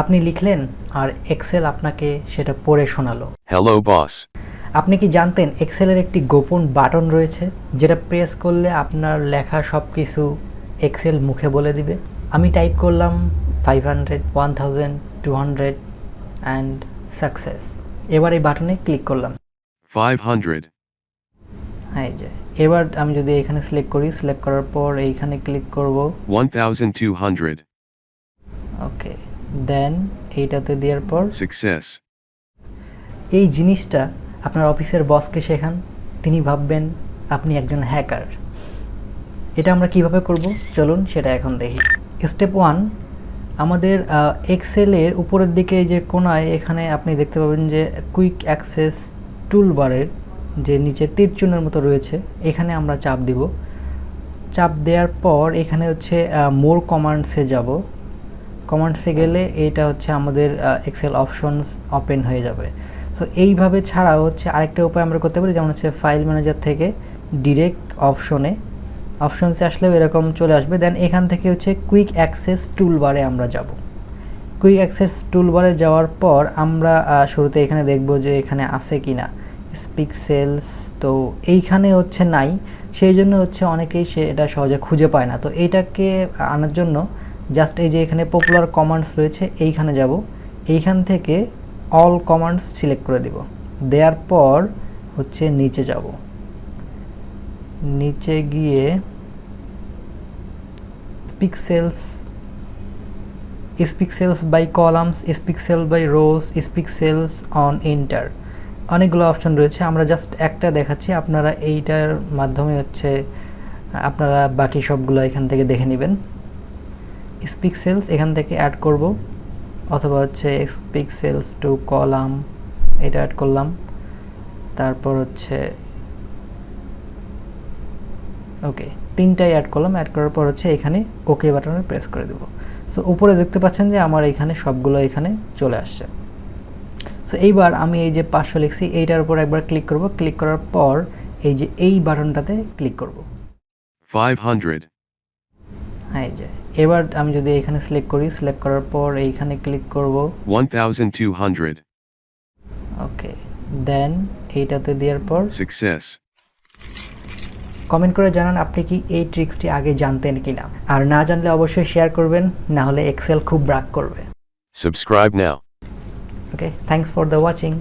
আপনি লিখলেন আর এক্সেল আপনাকে সেটা পড়ে শোনালো। হ্যালো বস আপনি কি জানতেন এক্সেলের একটি গোপন বাটন রয়েছে যেটা প্রেস করলে আপনার লেখা সব কিছু এক্সেল মুখে বলে দিবে? আমি টাইপ করলাম five hundred one thousand two hundred and success এবার এই বাটনে ক্লিক করলাম। 500. হ্যাঁ এই যে এবার আমি যদি এখানে সিলেক্ট করি সিলেক্ট করার পর এইখানে ক্লিক করব। 1200. ওকে দেন এইটাতে দেওয়ার পর Success. এই জিনিসটা আপনার অফিসের বসকে শেখান। তিনি ভাববেন আপনি একজন হ্যাকার। এটা আমরা কীভাবে করব? চলুন সেটা এখন দেখি। স্টেপ ওয়ান আমাদের এক্সেলের উপরের দিকে যে কোনায় এখানে আপনি দেখতে পাবেন যে কুইক অ্যাক্সেস টুলবারের যে নিচে তীর চিহ্নের মতো রয়েছে এখানে আমরা চাপ দিব। চাপ দেওয়ার পর এখানে হচ্ছে মোর কমান্ডসে যাব। কমান্ডসে গেলে এটা হচ্ছে আমাদের এক্সেল অপশনস ওপেন হয়ে যাবে। সো এইভাবে ছাড়াও হচ্ছে আরেকটা উপায় আমরা করতে পারি, যেমন হচ্ছে ফাইল ম্যানেজার থেকে ডিরেক্ট অপশনে অপশনসে আসলেও এরকম চলে আসবে। দেন এখান থেকে হচ্ছে কুইক অ্যাক্সেস টুলবারে আমরা যাব। কুইক অ্যাক্সেস টুলবারে যাওয়ার পর আমরা শুরুতে এখানে দেখব যে এখানে আছে কি না পিক্সেলস তো এইখানে হচ্ছে নাই। সেই জন্য হচ্ছে অনেকেই সে এটা সহজে খুঁজে পায় না। তো এইটাকে আনার জন্য জাস্ট এই যে এখানে পপুলার কমান্ডস রয়েছে, এইখানে যাব। এইখান থেকে অল কমান্ডস সিলেক্ট করে দিব। দেওয়ার পর হচ্ছে নিচে যাব। নিচে গিয়ে pixels pixels by columns pixels by rows pixels on enter অনেকগুলো অপশন রয়েছে। আমরা জাস্ট একটা দেখাচ্ছি। আপনারা এইটার মাধ্যমে হচ্ছে, আপনারা বাকি সবগুলো এখান থেকে দেখে নেবেন। স্পিক্সেলস এখান থেকে অ্যাড করব। অথবা হচ্ছে পিক্সেলস টু কলাম এটা অ্যাড করলাম। তারপর হচ্ছে ওকে তিনটাই অ্যাড করলাম। অ্যাড করার পর হচ্ছে এখানে ওকে বাটনে প্রেস করে দেবো। সো উপরে দেখতে পাচ্ছেন যে আমার এখানে সবগুলো এখানে চলে আসছে। সো এইবার আমি এই যে পাঁচশো লিখছি, এইটার উপর একবার ক্লিক করব। ক্লিক করার পর এই যে এই বাটনটাতে ক্লিক করব। 500. হ্যাঁ এই যে এবার আমি যদি এখানে সিলেক্ট করি সিলেক্ট করার পর এইখানে ক্লিক করব। 1200. ওকে দেন এইটাতে দেওয়ার পর Success. কমেন্ট করে জানান আপনি কি এই ট্রিক্সটি আগে জানতেন কিনা। আর না জানলে অবশ্যই শেয়ার করবেন না হলে এক্সেল খুব ব্রাক করবে। Subscribe now okay thanks for the watching